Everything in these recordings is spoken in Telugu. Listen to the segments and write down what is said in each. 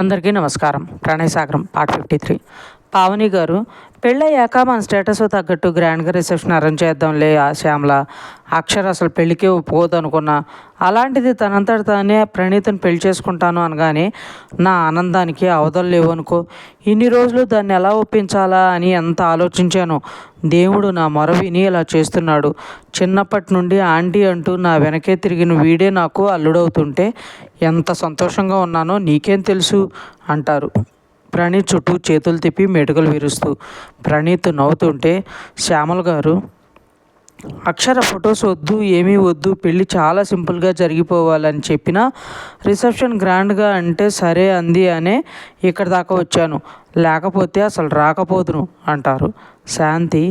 అందరికీ నమస్కారం. Pranayasagaram part fifty three. Pavani గారు పెళ్ళయ్యాక మన స్టేటస్ తగ్గట్టు గ్రాండ్గా రిసెప్షన్ అరేంజ్ చేద్దాంలే ఆ శ్యామల. అక్షర అసలు పెళ్ళికే ఒప్పుకోదు అనుకున్నా అలాంటిది తనంతట తానే ప్రణీతను పెళ్ళి చేసుకుంటాను అనగానే నా ఆనందానికి అవధలు లేవు అనుకో ఇన్ని రోజులు దాన్ని ఎలా ఒప్పించాలా అని ఎంత ఆలోచించాను. దేవుడు నా మొర విని ఇలా చేస్తున్నాడు. చిన్నప్పటి నుండి ఆంటీ అంటూ నా వెనకే తిరిగిన వీడే నాకు అల్లుడవుతుంటే ఎంత సంతోషంగా ఉన్నానో నీకేం తెలుసు? అంటారు. ప్రణీత్ చుట్టూ చేతులు తిప్పి మెటుకలు విరుస్తూ ప్రణీత్ నవ్వుతుంటే శ్యామల గారు అక్షర ఫొటోస్ వద్దు ఏమీ వద్దు పెళ్ళి చాలా సింపుల్గా జరిగిపోవాలని చెప్పిన రిసెప్షన్ గ్రాండ్గా అంటే సరే అంది అనే ఇక్కడ దాకా వచ్చాను. లేకపోతే అసలు రాకపోదును అంటారు. శాంతి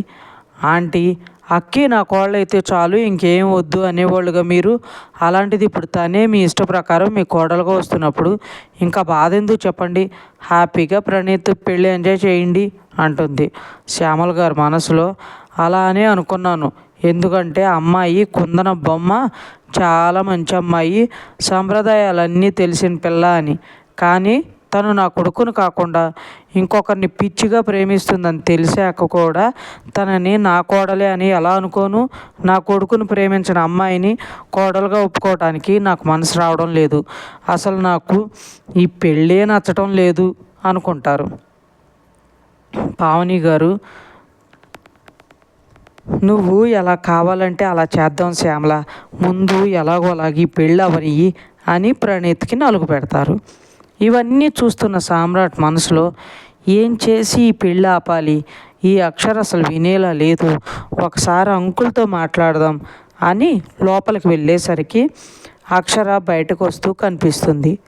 ఆంటీ అక్కి నా కోళ్ళైతే చాలు ఇంకేం వద్దు అనేవాళ్ళుగా మీరు. అలాంటిది ఇప్పుడు తనే మీ ఇష్ట ప్రకారం మీ కోడలుగా వస్తున్నప్పుడు ఇంకా బాధ ఎందుకు చెప్పండి? హ్యాపీగా ప్రణీత్ పెళ్ళి ఎంజాయ్ చేయండి అంటుంది. శ్యామల్ గారు మనసులో అలానే అనుకున్నాను. ఎందుకంటే అమ్మాయి కుందన బొమ్మ చాలా మంచి అమ్మాయి సంప్రదాయాలన్నీ తెలిసిన పిల్ల అని. కానీ తను నా కొడుకును కాకుండా ఇంకొకరిని పిచ్చిగా ప్రేమిస్తుందని తెలిసాక కూడా తనని నా కోడలే అని ఎలా అనుకోను? నా కొడుకును ప్రేమించిన అమ్మాయిని కోడలుగా ఒప్పుకోవడానికి నాకు మనసు రావడం లేదు. అసలు నాకు ఈ పెళ్ళే నచ్చటం లేదు అనుకుంటారు. పావని గారు నువ్వు ఎలా కావాలంటే అలా చేద్దాం శ్యామల. ముందు ఎలాగోలాగి పెళ్ళి అవని అని ప్రణీత్కి నలుగు పెడతారు. ఇవన్నీ చూస్తున్న సామ్రాట్ మనసులో ఏం చేసి ఈ పెళ్ళి ఆపాలి? ఈ అక్షర అసలు వినేలా లేదు. ఒకసారి అంకుల్తో మాట్లాడదాం అని లోపలికి వెళ్ళేసరికి అక్షర బయటకు వస్తూ కనిపిస్తుంది.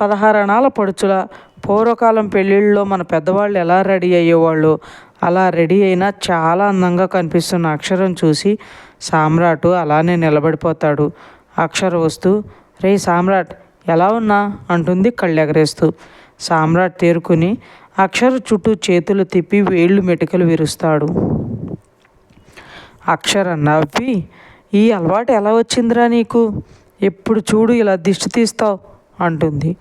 పదహారణాల పడుచుల పూర్వకాలం పెళ్ళిళ్ళలో మన పెద్దవాళ్ళు ఎలా రెడీ అయ్యేవాళ్ళు? అలా రెడీ అయినా చాలా అందంగా కనిపిస్తున్న అక్షరం చూసి సామ్రాట్ అలానే నిలబడిపోతాడు. అక్షర వస్తూ రే సామ్రాట్ ఎలా ఉన్నా? అంటుంది కళ్ళెగరేస్తూ. సామ్రాట్ తేరుకుని అక్షర చుట్టూ చేతులు తిప్పి వేళ్ళు మెటికలు విరుస్తాడు. అక్షర నవ్వి ఈ అలవాటు ఎలా వచ్చిందిరా నీకు? ఎప్పుడు చూడు ఇలా దిష్టి తీస్తావు అంటుంది.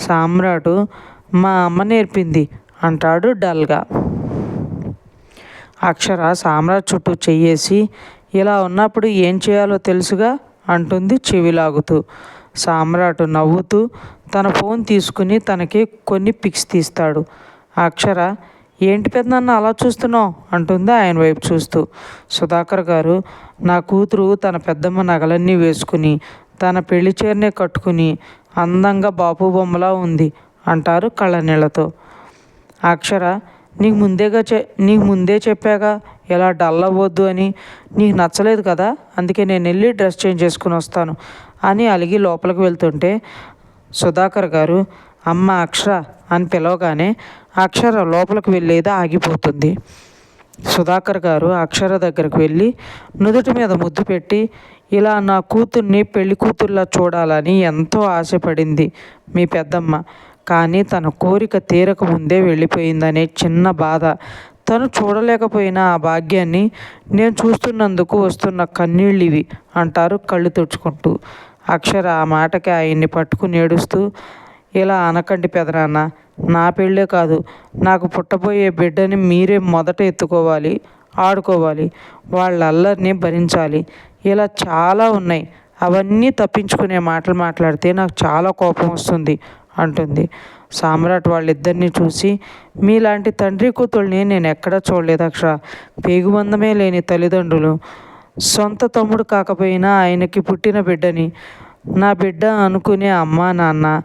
సామ్రాటు మా అమ్మ నేర్పింది అంటాడు డల్గా. అక్షర సామ్రాట్ చుట్టూ చెయ్యేసి ఇలా ఉన్నప్పుడు ఏం చేయాలో తెలుసుగా? అంటుంది చెవిలాగుతూ. సామ్రాట్ నవ్వుతూ తన ఫోన్ తీసుకుని తనకి కొన్ని పిక్స్ తీస్తాడు. అక్షర ఏంటి పెద్దన్న అలా చూస్తున్నావు? అంటుంది ఆయన వైపు చూస్తూ. సుధాకర్ గారు నా కూతురు తన పెద్దమ్మ నగలన్నీ వేసుకుని తన పెళ్ళి చీరనే కట్టుకుని అందంగా బాపు బొమ్మలా ఉంది అంటారు కళ్ళనీళ్ళతో అక్షర నీకు ముందేగా చె నీకు ముందే చెప్పాగా ఇలా డల్ అవ్వద్దు అని. నీకు నచ్చలేదు కదా అందుకే నేను వెళ్ళి డ్రెస్ చేంజ్ చేసుకుని వస్తాను అని అలిగి లోపలికి వెళ్తుంటే సుధాకర్ గారు అమ్మ అక్షర అని పిలవగానే అక్షర లోపలికి వెళ్ళేది ఆగిపోతుంది. సుధాకర్ గారు అక్షర దగ్గరకు వెళ్ళి నుదుటి మీద ముద్దు పెట్టి ఇలా నా కూతుర్ని పెళ్ళి కూతుర్లా చూడాలని ఎంతో ఆశపడింది మీ పెద్దమ్మ. కానీ తన కోరిక తీరక ముందే వెళ్ళిపోయిందనే చిన్న బాధ. తను చూడలేకపోయిన ఆ భాగ్యాన్ని నేను చూస్తున్నందుకు వస్తున్న కన్నీళ్ళు ఇవి అంటారు కళ్ళు తుడుచుకుంటూ. అక్షర ఆ మాటకి ఆయన్ని పట్టుకుని ఏడుస్తూ ఇలా అనకండి పెదనాన్న నా పెళ్ళే కాదు నాకు పుట్టబోయే బిడ్డని మీరే మొదట ఎత్తుకోవాలి ఆడుకోవాలి వాళ్ళ అల్లరిని భరించాలి. ఇలా చాలా ఉన్నాయి. అవన్నీ తప్పించుకునే మాటలు మాట్లాడితే నాకు చాలా కోపం వస్తుంది. అంటుంది. సామ్రాట్ వాళ్ళిద్దరిని చూసి మీలాంటి తండ్రి కూతుల్ని నేను ఎక్కడా చూడలేదు అక్షర పేగుబంధమే లేని తల్లిదండ్రులు. సొంత తమ్ముడు కాకపోయినా ఆయనకి పుట్టిన బిడ్డని. నా బిడ్డ అనుకునే అమ్మ నాన్న.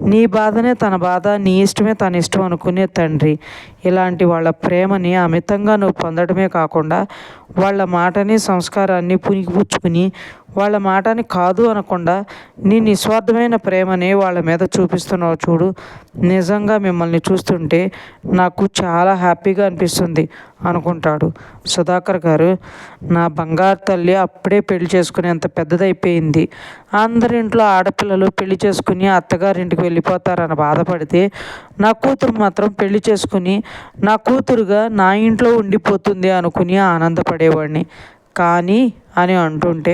నీ బాధనే తన బాధ నీ ఇష్టమే తన ఇష్టం అనుకునే తండ్రి. ఇలాంటి వాళ్ళ ప్రేమని అమితంగా నువ్వు పొందడమే కాకుండా వాళ్ళ మాటని సంస్కారాన్ని పుణికిపుచ్చుకుని వాళ్ళ మాటని కాదు అనకుండా నీ నిస్వార్థమైన ప్రేమని వాళ్ళ మీద చూపిస్తున్నావు చూడు. నిజంగా మిమ్మల్ని చూస్తుంటే నాకు చాలా హ్యాపీగా అనిపిస్తుంది అనుకుంటాడు. సుధాకర్ గారు నా బంగారు తల్లి అప్పుడే పెళ్ళి చేసుకునేంత పెద్దదైపోయింది. అందరింట్లో ఆడపిల్లలు పెళ్ళి చేసుకుని అత్తగారింటికి వెళ్ళిపోతారని బాధపడితే నా కూతురు మాత్రం పెళ్ళి చేసుకుని నా కూతురుగా నా ఇంట్లో ఉండిపోతుంది అనుకుని ఆనందపడేవాడిని. కానీ అని అంటుంటే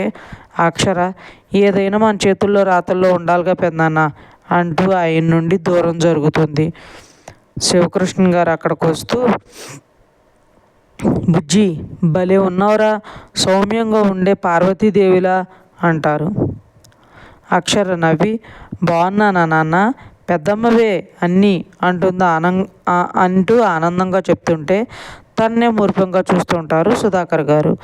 అక్షర ఏదైనా మన చేతుల్లో రాతల్లో ఉండాలిగా పెద్దనాన్న అంటూ ఆయన నుండి దూరం జరుగుతుంది. శివకృష్ణ గారు అక్కడికి వస్తూ బుజ్జి భలే ఉన్నవరా సౌమ్యంగా ఉండే పార్వతీదేవిలా అంటారు. అక్షర నవ్వి బాగున్నానా నాన్న పెద్దమ్మవే అన్నీ అంటుంది ఆనం అంటూ ఆనందంగా చెప్తుంటే తన్నే మురిపంగా చూస్తుంటారు సుధాకర్ గారు.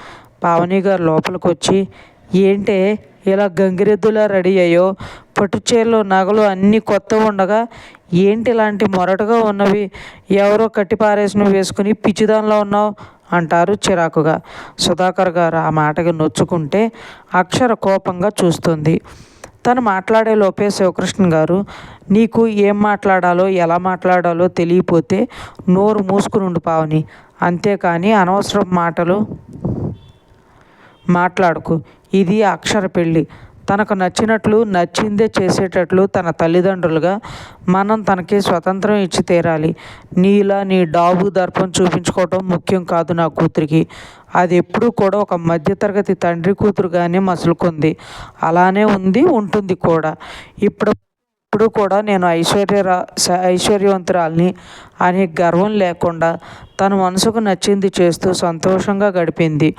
పావని గారు లోపలికి వచ్చి ఏంటే ఇలా గంగిరెద్దులా రెడీ అయ్యో పట్టుచీరలు నగలు అన్నీ కొత్త ఉండగా ఏంటి ఇలాంటి మొరటుగా ఉన్నవి? ఎవరో కట్టిపారేసినవి వేసుకుని పిచ్చిదానిలో ఉన్నావు? అంటారు చిరాకుగా. సుధాకర్ గారు ఆ మాటకి నొచ్చుకుంటే అక్షర కోపంగా చూస్తుంది. తను మాట్లాడే లోపే శివకృష్ణ గారు నీకు ఏం మాట్లాడాలో ఎలా మాట్లాడాలో తెలియపోతే నోరు మూసుకుని ఉండిపోవని అంతేకాని అనవసరం మాటలు మాట్లాడుకు. ఇది అక్షర పెళ్ళి. తనకు నచ్చినట్లు నచ్చిందే చేసేటట్లు తన తల్లిదండ్రులుగా మనం తనకి స్వతంత్రం ఇచ్చి తీరాలి. నీలా నీ డాబు దర్పం చూపించుకోవటం ముఖ్యం కాదు నా కూతురికి. అది ఎప్పుడూ కూడా ఒక మధ్యతరగతి తండ్రి కూతురుగానే మసులుకుంది. అలానే ఉంది ఉంటుంది కూడా. ఇప్పుడు ఇప్పుడు కూడా నేను ఐశ్వర్యరా ఐశ్వర్యవంతురాల్ని అనే గర్వం లేకుండా తన మనసుకు నచ్చింది చేస్తూ సంతోషంగా గడిపింది.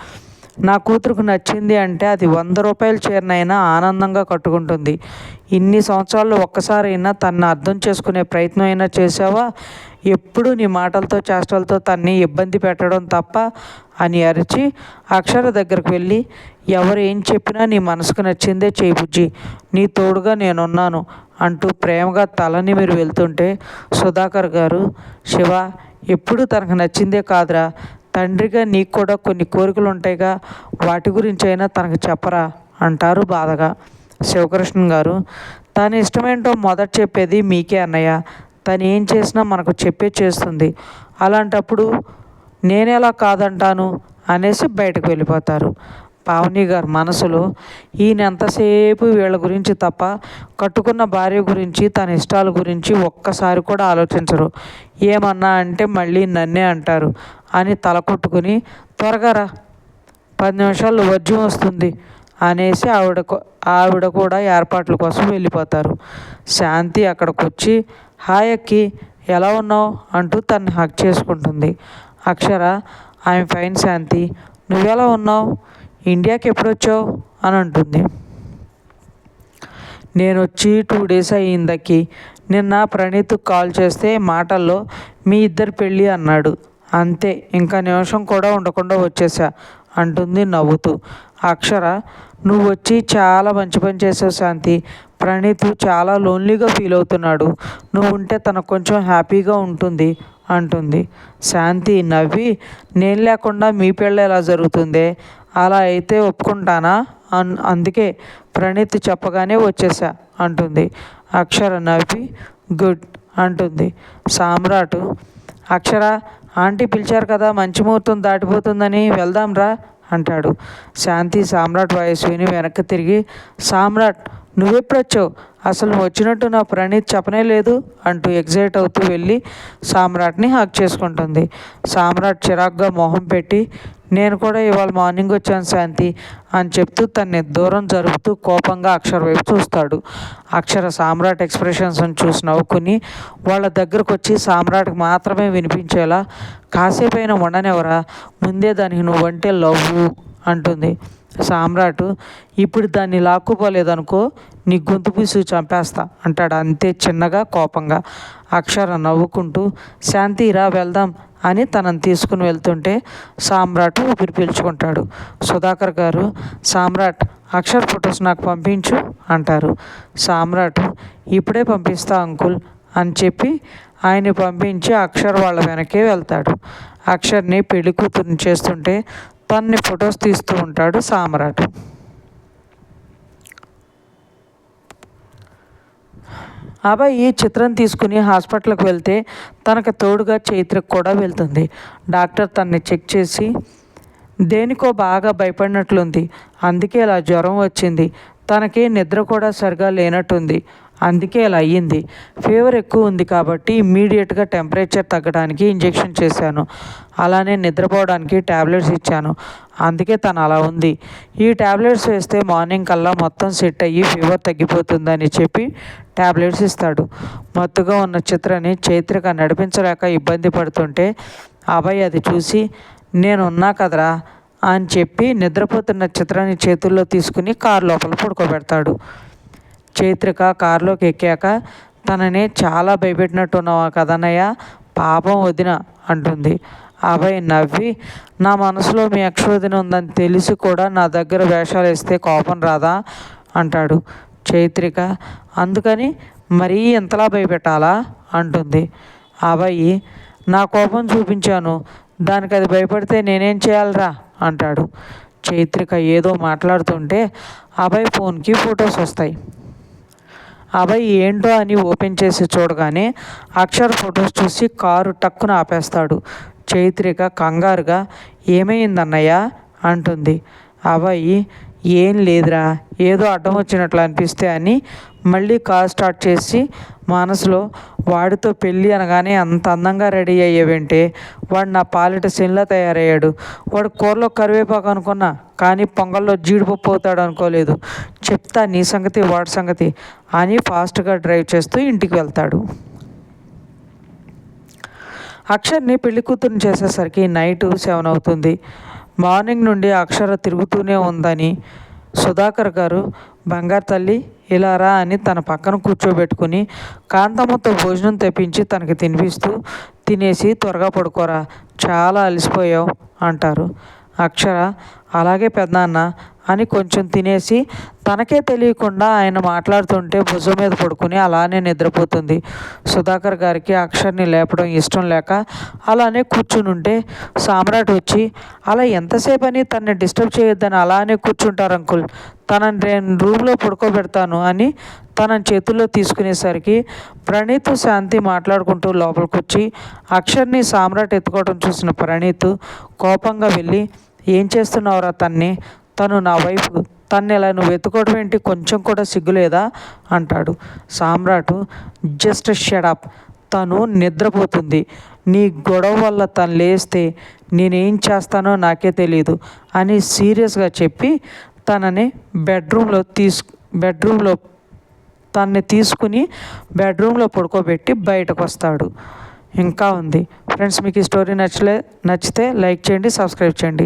నా కూతురుకు నచ్చింది అంటే అది వంద రూపాయల చీరనైనా ఆనందంగా కట్టుకుంటుంది. ఇన్ని సంవత్సరాలు ఒక్కసారైనా తన్ను అర్థం చేసుకునే ప్రయత్నం అయినా చేసావా ఎప్పుడు నీ మాటలతో చేష్టలతో తన్ని ఇబ్బంది పెట్టడం తప్ప అని అరిచి అక్షర దగ్గరకు వెళ్ళి ఎవరు ఏం చెప్పినా నీ మనసుకు నచ్చిందే చేయిబుజ్జి నీ తోడుగా నేనున్నాను అంటూ ప్రేమగా తలని మీరు వెళ్తుంటే సుధాకర్ గారు శివ ఎప్పుడు తనకు నచ్చిందే కాదురా. తండ్రిగా నీకు కూడా కొన్ని కోరికలు ఉంటాయిగా వాటి గురించి అయినా తనకు చెప్పరా? అంటారు బాధగా శివకృష్ణ గారు. తన ఇష్టమేంటో మొదట చెప్పేది మీకే అన్నయ్య. తను ఏం చేసినా మనకు చెప్పే చేస్తుంది. అలాంటప్పుడు నేనెలా కాదంటాను? అనేసి బయటకు వెళ్ళిపోతారు. పావని గారు మనసులో ఈయన ఎంతసేపు వీళ్ళ గురించి తప్ప కట్టుకున్న భార్య గురించి తన ఇష్టాల గురించి ఒక్కసారి కూడా ఆలోచించరు. ఏమన్నా అంటే మళ్ళీ నన్నే అంటారు. అని తల కొట్టుకుని త్వరగా రా పది నిమిషాలు వర్జ్యం వస్తుంది అనేసి ఆవిడ ఆవిడ కూడా ఏర్పాట్ల కోసం వెళ్ళిపోతారు. శాంతి అక్కడికి వచ్చి హాయ్ అక్కి ఎలా ఉన్నావు? అంటూ తన్ని హక్ చేసుకుంటుంది. Akshara I'm fine Shanti. నువ్వెలా ఉన్నావు? ఇండియాకి ఎప్పుడు వచ్చావు అని అంటుంది. నేను వచ్చి టూ డేస్ అయ్యిందకి నిన్న ప్రణీత్ కాల్ చేస్తే మాటల్లో మీ ఇద్దరు పెళ్ళి అన్నాడు. అంతే ఇంకా నిమిషం కూడా ఉండకుండా వచ్చేసా అంటుంది నవ్వుతూ. అక్షర నువ్వు వచ్చి చాలా మంచి పని చేసావు శాంతి. ప్రణీత్ చాలా లోన్లీగా ఫీల్ అవుతున్నాడు. నువ్వు ఉంటే తనకు కొంచెం హ్యాపీగా ఉంటుంది అంటుంది. శాంతి నవ్వి నేను లేకుండా మీ పెళ్ళ ఎలా జరుగుతుంది? అలా అయితే ఒప్పుకుంటానా? అన్ అందుకే ప్రణీత్ చెప్పగానే వచ్చేసా అంటుంది. అక్షర నవ్వి గుడ్ అంటుంది. సామ్రాట్ అక్షర ఆంటీ పిలిచారు కదా మంచి ముహూర్తం దాటిపోతుందని వెళ్దాంరా అంటాడు. శాంతి సామ్రాట్ వాయిస్ విని వెనక్కి తిరిగి సామ్రాట్ నువ్వెప్పుడొచ్చావు? అసలు వచ్చినట్టు నా ప్రణీత్ చెప్పనే లేదు? అంటూ ఎగ్జైట్ అవుతూ వెళ్ళి సామ్రాట్ని హక్ చేసుకుంటుంది. సామ్రాట్ చిరాగ్గా మొహం పెట్టి నేను కూడా ఇవాళ మార్నింగ్ వచ్చాను శాంతి అని చెప్తూ తన్ని దూరం జరుపుతూ కోపంగా అక్షర వైపు చూస్తాడు. అక్షర సామ్రాట్ ఎక్స్ప్రెషన్స్ని చూసి నవ్వుకుని వాళ్ళ దగ్గరకు వచ్చి సామ్రాట్కి మాత్రమే వినిపించేలా కాసేపైనా ఉండనివరా ముందే దానికి నువ్వంటే లవ్వు అంటుంది. సామ్రాట్ ఇప్పుడు దాన్ని లాక్కుపోలేదనుకో నీ గొంతు పూసి చంపేస్తా అంటాడు అంతే చిన్నగా కోపంగా. అక్షర నవ్వుకుంటూ శాంతిరా వెళ్దాం అని తనని తీసుకుని వెళ్తుంటే సామ్రాట్ ఊపిరి పీల్చుకుంటాడు. సుధాకర్ గారు సామ్రాట్ అక్షర్ ఫొటోస్ నాకు పంపించు అంటారు. సామ్రాట్ ఇప్పుడే పంపిస్తా అంకుల్ అని చెప్పి ఆయన్ని పంపించి అక్షర్ వాళ్ళ వెనకే వెళ్తాడు. అక్షర్ని పెళ్ళి కూతురుని చేస్తుంటే తన్ని ఫొటోస్ తీస్తూ ఉంటాడు సామ్రాట్. అబ్బాయి ఈ చిత్రం తీసుకుని హాస్పిటల్కి వెళ్తే తనకు తోడుగా చైత్రకు కూడా వెళ్తుంది. డాక్టర్ తన్ని చెక్ చేసి దేనికో బాగా భయపడినట్లుంది. అందుకే ఇలా జ్వరం వచ్చింది. తనకి నిద్ర కూడా సరిగా లేనట్టుంది. అందుకే ఇలా అయ్యింది. ఫీవర్ ఎక్కువ ఉంది కాబట్టి ఇమ్మీడియట్గా టెంపరేచర్ తగ్గడానికి ఇంజెక్షన్ చేశాను. అలానే నిద్రపోవడానికి ట్యాబ్లెట్స్ ఇచ్చాను. అందుకే తను అలా ఉంది. ఈ ట్యాబ్లెట్స్ వేస్తే మార్నింగ్ కల్లా మొత్తం సెట్ అయ్యి ఫీవర్ తగ్గిపోతుందని చెప్పి ట్యాబ్లెట్స్ ఇస్తాడు. మత్తుగా ఉన్న చిత్రని చైత్రిక నడిపించలేక ఇబ్బంది పడుతుంటే అభయ్ అది చూసి నేనున్నా కదరా అని చెప్పి నిద్రపోతున్న చిత్రాన్ని చేతుల్లో తీసుకుని కారు లోపల పడుకోబెడతాడు. చైత్రిక కారులోకి ఎక్కాక తనని చాలా భయపెట్టినట్టున్నావా కదన్నయ్య పాపం వదిన అంటుంది. అభయ్ నవ్వి నా మనసులో మీ అక్షోదిన ఉందని తెలిసి కూడా నా దగ్గర వేషాలు వేస్తే కోపం రాదా? అంటాడు. చైత్రిక అందుకని మరీ ఎంతలా భయపెట్టాలా? అంటుంది. అభయ్ నా కోపం చూపించాను. దానికి అది భయపడితే నేనేం చేయాలరా? అంటాడు. చైత్రిక ఏదో మాట్లాడుతుంటే అభయ్ ఫోన్కి ఫొటోస్ వస్తాయి. అభయ్ ఏంటో అని ఓపెన్ చేసి చూడగానే అక్షర్ ఫొటోస్ చూసి కారు టక్కున ఆపేస్తాడు. చైత్రిక కంగారుగా ఏమైందన్నయ్య? అంటుంది. అభయ్ ఏం లేదురా ఏదో అడ్డం వచ్చినట్లు అనిపిస్తే అని మళ్ళీ కార్ స్టార్ట్ చేసి మనసులో వాడితో పెళ్ళి అనగానే అంత అందంగా రెడీ అయ్యేవంటే? వాడు నా పాలిట శనిలా తయారయ్యాడు. వాడు కూరలో కరివేపాకు అనుకున్నా కానీ పొంగల్లో జీడిపప్పు అవుతాడు అనుకోలేదు. చెప్తా నీ సంగతి వాడి సంగతి అని ఫాస్ట్గా డ్రైవ్ చేస్తూ ఇంటికి వెళ్తాడు. అక్షర్ని పెళ్ళి కూతురుని చేసేసరికి నైట్ సెవెన్ అవుతుంది. మార్నింగ్ నుండి అక్షర తిరుగుతూనే ఉందని సుధాకర్ గారు బంగారు తల్లి ఇలా రా అని తన పక్కన కూర్చోబెట్టుకుని కాంతమ్మతో భోజనం తెప్పించి తనకి తినిపిస్తూ తినేసి త్వరగా పడుకోరా చాలా అలసిపోయావు అంటారు. అక్షర అలాగే పెద్దనాన్న అని కొంచెం తినేసి తనకే తెలియకుండా ఆయన మాట్లాడుతుంటే భుజం మీద పడుకుని అలానే నిద్రపోతుంది. సుధాకర్ గారికి అక్షర్ని లేపడం ఇష్టం లేక అలానే కూర్చుని ఉంటే సామ్రాట్ వచ్చి అలా ఎంతసేపు అని తనని డిస్టర్బ్ చేయొద్దని అలానే కూర్చుంటారు అంకుల్. తనని నేను రూమ్లో పడుకోబెడతాను అని తన చేతుల్లో తీసుకునేసరికి ప్రణీత్ శాంతి మాట్లాడుకుంటూ లోపలికి వచ్చి అక్షర్ని సామ్రాట్ ఎత్తుకోవడం చూసిన ప్రణీత్ కోపంగా వెళ్ళి ఏం చేస్తున్నావురా తన్ని? తను నా వైఫ్ తన్ని ఇలా నువ్వు వెతుకోవడం ఏంటి? కొంచెం కూడా సిగ్గులేదా అంటాడు. సామ్రాట్ జస్ట్ షడప్ తను నిద్రపోతుంది. నీ గొడవ వల్ల తను లేస్తే నేనేం చేస్తానో నాకే తెలియదు అని సీరియస్గా చెప్పి తనని బెడ్రూమ్లో తీసు బెడ్రూమ్లో తన్ని తీసుకుని బెడ్రూమ్లో పడుకోబెట్టి బయటకు వస్తాడు. ఇంకా ఉంది. ఫ్రెండ్స్ మీకు ఈ స్టోరీ నచ్చలే నచ్చితే లైక్ చేయండి సబ్స్క్రైబ్ చేయండి.